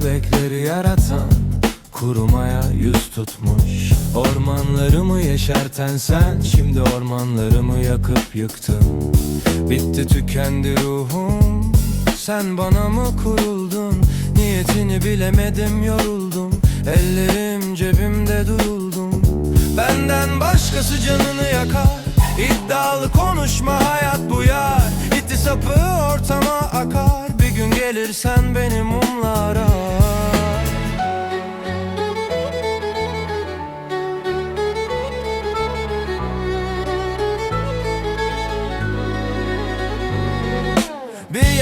kelebekleri yaratan Kurumaya yüz tutmuş. Ormanlarımı yeşerten sen Şimdi ormanlarımı yakıp yıktın. Bitti tükendi ruhum. Sen bana mı kuruldun? Niyetini bilemedim yoruldum. Ellerim cebimde duruldum. Benden başkası canını yakar. İddialı konuşma hayat bu yar. İtti sapı ortama akar. Bir gün gelirsen beni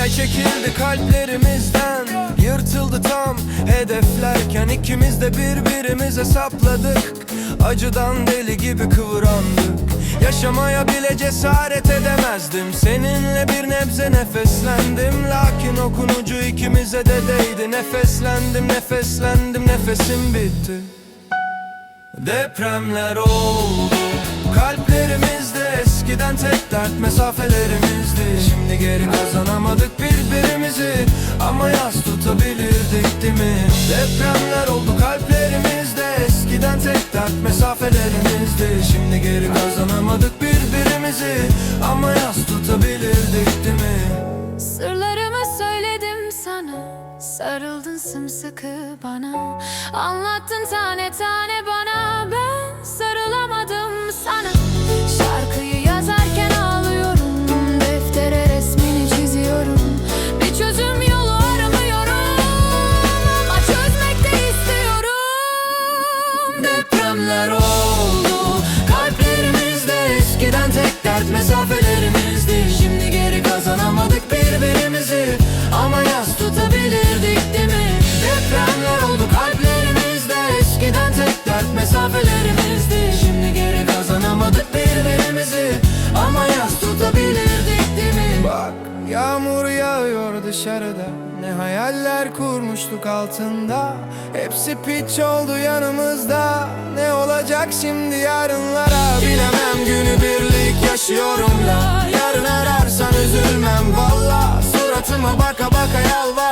Yay çekildi kalplerimizden. Yırtıldı tam hedeflerken ikimiz de birbirimize sapladık. Acıdan deli gibi kıvrandık Yaşamaya bile cesaret edemezdim. Seninle bir nebze nefeslendim. Lakin okunucu ikimize de değdi. Nefeslendim nefeslendim nefesim bitti. Depremler oldu. Kalplerimizde eskiden tek dert mesafelerimizdi. Şimdi geri kazanamadık birbirimizi Ama yas tutabilirdik değil mi? Depremler oldu kalplerimizde eskiden tek dert mesafelerimizdi Şimdi geri kazanamadık birbirimizi Ama yas tutabilirdik değil mi? Sırlarımı söyledim sana Sarıldın sımsıkı bana Anlattın tane tane bana mesafelerimizdi. Şimdi geri kazanamadık birbirimizi. Ama yas tutabilirdik değil mi? Depremler oldu kalplerimizde. Eskiden tek dert mesafelerimizdi. Şimdi geri kazanamadık birbirimizi. Ama yas tutabilirdik değil mi? Bak yağmur yağıyor dışarıda. Ne hayaller kurmuştuk altında. Hepsi piç oldu yanımızda. Ne olacak şimdi yarınlara? Bilemem günü birlik yaşıyorum la. Yarın ararsan üzülmem valla. Suratıma baka baka yalvarma